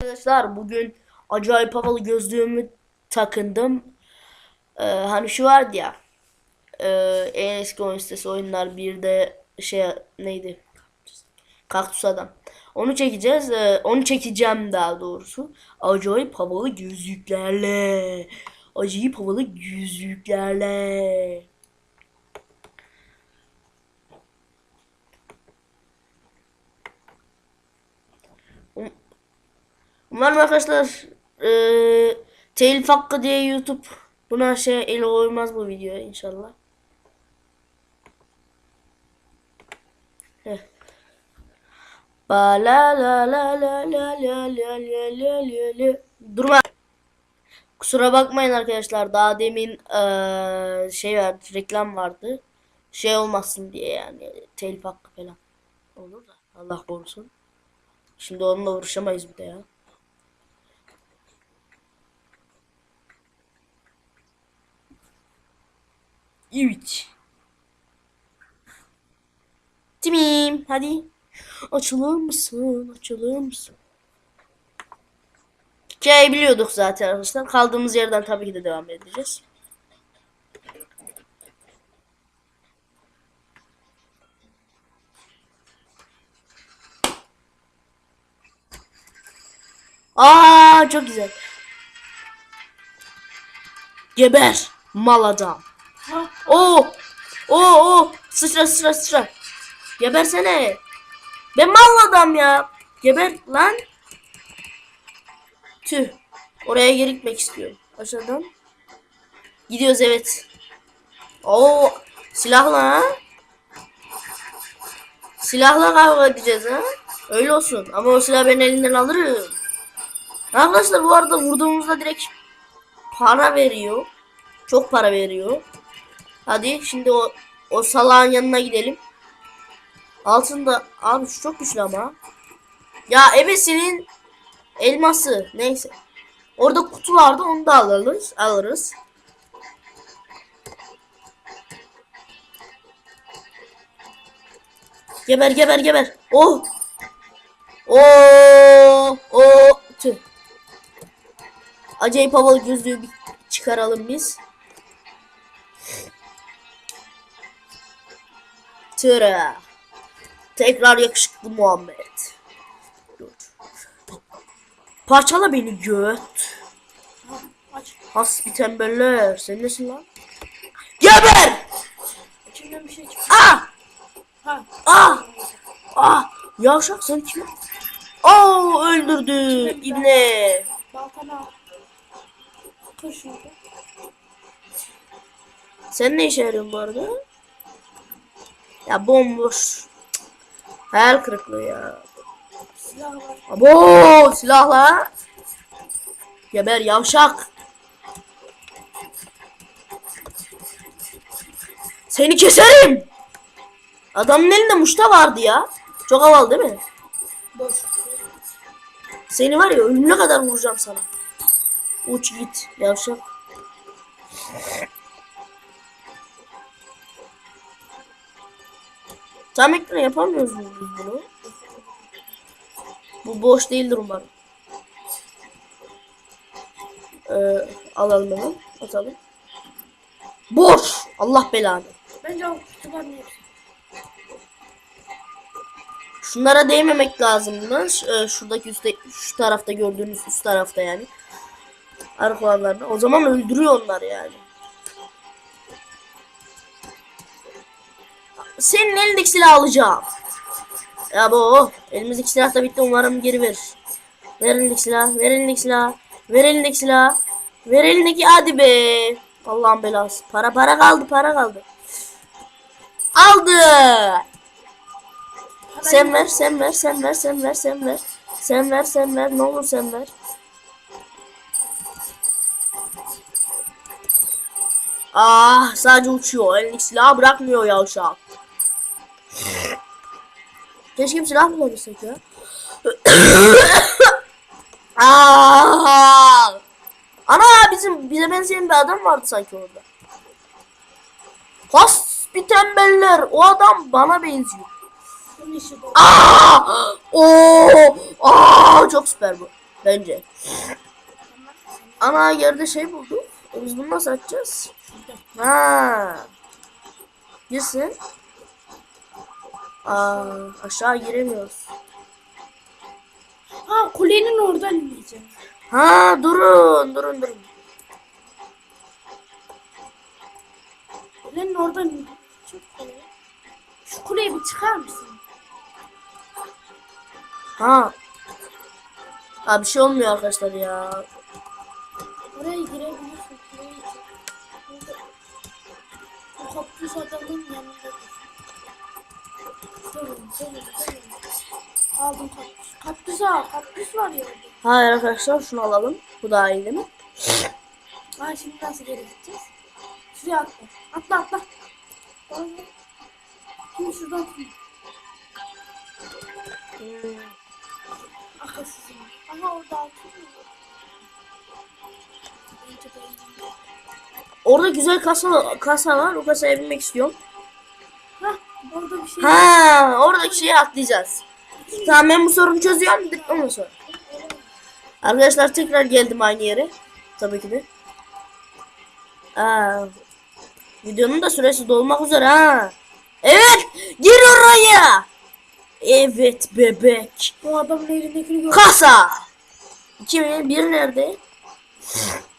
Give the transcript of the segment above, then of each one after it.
Arkadaşlar bugün acayip havalı gözlüğümü takındım. Ee, hani şu vardı ya. e, en eski oyun sitesi oyunlar bir de şey neydi? Kaktüs adam. Onu çekeceğiz. Ee, onu çekeceğim daha doğrusu. Acayip havalı gözlüklerle. Acayip havalı gözlüklerle. Umarım arkadaşlar eee telif hakkı diye YouTube buna şey el koymaz bu videoya inşallah. Ba la la la la la la la la la la la. Durma. Kusura bakmayın arkadaşlar. Daha demin eee, şey vardı, reklam vardı. Şey olmasın diye yani telif hakkı falan. Olur da Allah korusun. Şimdi onunla uğraşamayız bir de ya. Evet. Timim hadi. Açılır mısın? Açılır mısın? Hikayeyi biliyorduk zaten arkadaşlar. Kaldığımız yerden tabii ki de devam edeceğiz. Aa çok güzel. Geber mal adam. Oo! Oo oo! Sıçra sıçra sıçra. Gebersene. Ben mal adam ya. Geber lan. Tüh. Oraya geri gitmek istiyorum. Aşağıdan. Gidiyoruz evet. Oo! Silahla ha? Silahla kavga edeceğiz ha? Öyle olsun. Ama o silahı ben elinden alırım. Arkadaşlar bu arada vurduğumuzda direkt para veriyor. Çok para veriyor. Hadi şimdi o o salağın yanına gidelim. Altında abi şu çok güçlü ama. Ya ebesinin elması neyse. Orada kutu vardı onu da alırız. Alırız. Geber geber geber. Oh. Oh. Oh. Tüh. Acayip havalı gözlüğü bir çıkaralım biz. Tıra. Tekrar yakışıklı Muhammed. Dur. Parçala beni göt. Has bir tembeller. Sen nesin lan? Geber! İçimden bir şey çıktı. Ah! Ha. Ah! Ah! Yavşak sen kim? Oh öldürdü ibne. Baltana al. Kır şunu. Sen ne işe yarıyorsun bu arada? Ya bomboş. Hayal kırıklığı ya. Silah var. Abo silahla. Geber yavşak. Seni keserim. Adamın elinde muşta vardı ya. Çok havalı değil mi? Boş. Seni var ya ölümüne kadar vuracağım sana. Uç git yavşak. Tam ekran yapamıyoruz mu biz bunu? Bu boş değildir umarım. Ee, alalım hemen. Atalım. Boş! Allah belanı. Bence o hepsi. Şunlara değmemek lazımmış. Ee, şuradaki üstte, şu tarafta gördüğünüz üst tarafta yani. Arkalarında. O zaman öldürüyor onlar yani. Senin elindeki silahı alacağım. Ya bu elimizdeki silah da bitti umarım geri verir. Ver elindeki silah, ver elindeki silah, ver elindeki silah, ver elindeki hadi be. Allah'ın belası. Para para kaldı, para kaldı. Aldı. Sen ver, sen ver, sen ver, sen ver, sen ver. Sen ver, sen ver. Ne olur sen ver. Ah, sadece uçuyor. Elindeki silahı bırakmıyor yavşak. Keşke bir silah bulabilsek ya. Aa! Ana bizim bize benzeyen bir adam vardı sanki orada. Has bir tembeller. O adam bana benziyor. Aa! Oo! Aa! Çok süper bu. Bence. Ana yerde şey bulduk. E biz bunu nasıl açacağız? Ha. Girsin. Aa, aşağı giremiyoruz. Ha kulenin oradan ineceğim. Ha durun durun durun. Kulenin oradan. Çok kolay. Şu kuleye bir çıkar mısın? Ha. Ha bir şey olmuyor arkadaşlar ya. Oraya girebilirsin. Çık. Burada. Bu kaktüs adamın yanında Aldım kaktüs. Kaktüs al. Kaktüs var ya. Hayır arkadaşlar şunu alalım. Bu daha iyi değil mi? Ha şimdi nasıl geri gideceğiz? Şuraya atla. Atla atla. Şimdi şuradan tut. Hmm. Akılsızım. Aha orada altın mı? Orada güzel kasa kasa var. O kasaya binmek istiyorum. Ha, oradaki şeyi atlayacağız. Tamam ben bu sorunu çözüyorum. Ondan sonra. Arkadaşlar tekrar geldim aynı yere. Tabii ki de. Aa, videonun da süresi dolmak üzere ha. Evet, gir oraya. Evet bebek. Bu adamın elindekini gör. Kasa. İki mi? Bir nerede?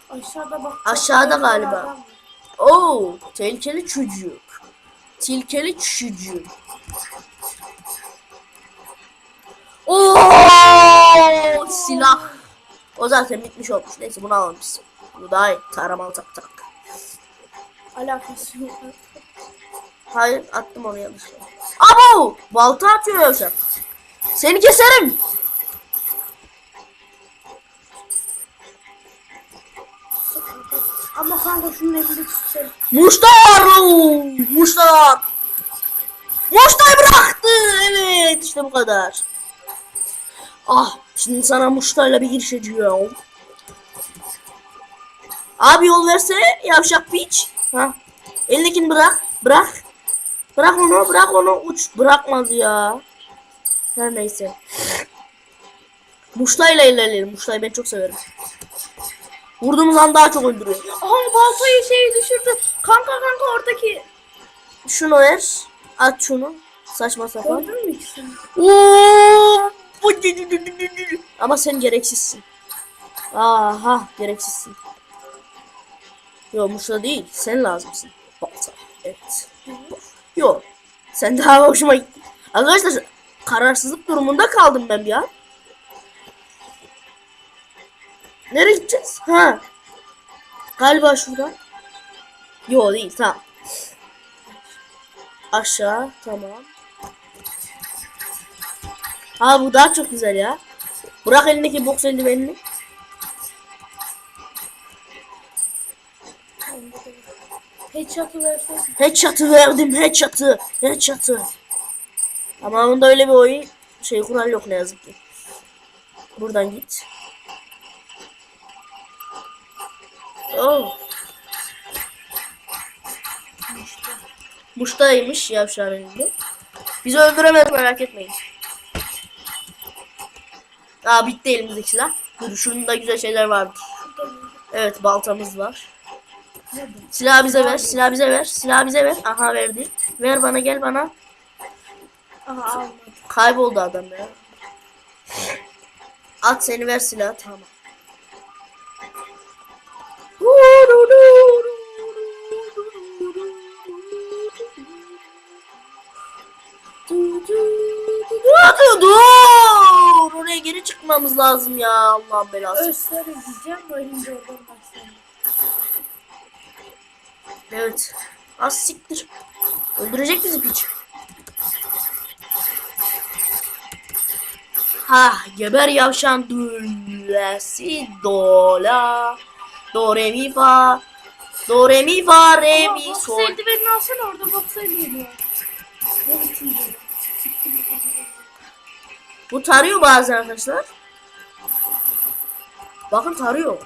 Aşağıda bak. Aşağıda galiba. Oo, tehlikeli çocuk. Tilkeli çocuk. Oo, silah. O zaten bitmiş olmuş. Neyse bunu almışsın. Bu daha iyi. Taramalı tak tak. Alakası yok. Hayır attım onu yanlışlıkla. Abo! Balta atıyor yavşak. Seni keserim. Kanka şunun süsleri. Muştar! Muştar! Muştayı bıraktı. Evet işte bu kadar. Ah şimdi sana muştayla bir girişeceğim. Abi yol versene yavşak piç. Ha. Elindekini bırak. Bırak. Bırak onu bırak onu. Uç bırakmadı ya. Her neyse. Muştayla ilerleyelim. Muştayı ben çok severim. Vurduğumuz an daha çok öldürüyor. Aha baltayı şey düşürdü. Kanka kanka oradaki. Şunu ver. At şunu. Saçma sapan. Gördün mü ikisini? Oo! Ama sen gereksizsin. Aha gereksizsin. Yok Muşla değil. Sen lazımsın. Balta. Evet. Yok. Sen daha hoşuma gitti. Arkadaşlar kararsızlık durumunda kaldım ben bir an. Nereye gideceğiz? Ha. Galiba şuradan. Yok değil tamam. Aşağı tamam. Ha bu daha çok güzel ya. Bırak elindeki boks eldivenini. Headshot'ı versen. Headshot'ı verdim headshot'ı. Headshot'ı. Ama bunda öyle bir oyun şey kural yok ne yazık ki. Buradan git. Oh. Muştaymış yavşağın elinde. Bizi öldüremez merak etmeyin. Aa bitti elimizdeki silah. Dur şunun da güzel şeyler vardır. Evet baltamız var. Silah bize ver, silah bize ver, silah bize ver. Aha verdi. Ver bana gel bana. Aha almadı. Kayboldu adam ya. At seni ver silah tamam. Dur. Oraya geri çıkmamız lazım ya Allah'ın belası. Öster diyeceğim elimde oradan baksana. Evet. Az siktir. Öldürecek bizi piç. Ha geber yavşan dülesi do la do re mi fa do re mi fa re mi boks sol. eldivenini alsana orada boks eldiveni bu? Tarıyor bazen arkadaşlar. Bakın tarıyor.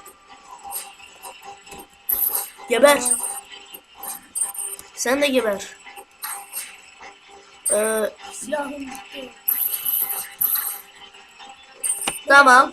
Geber. Sen de geber. Ee, Silahım tamam.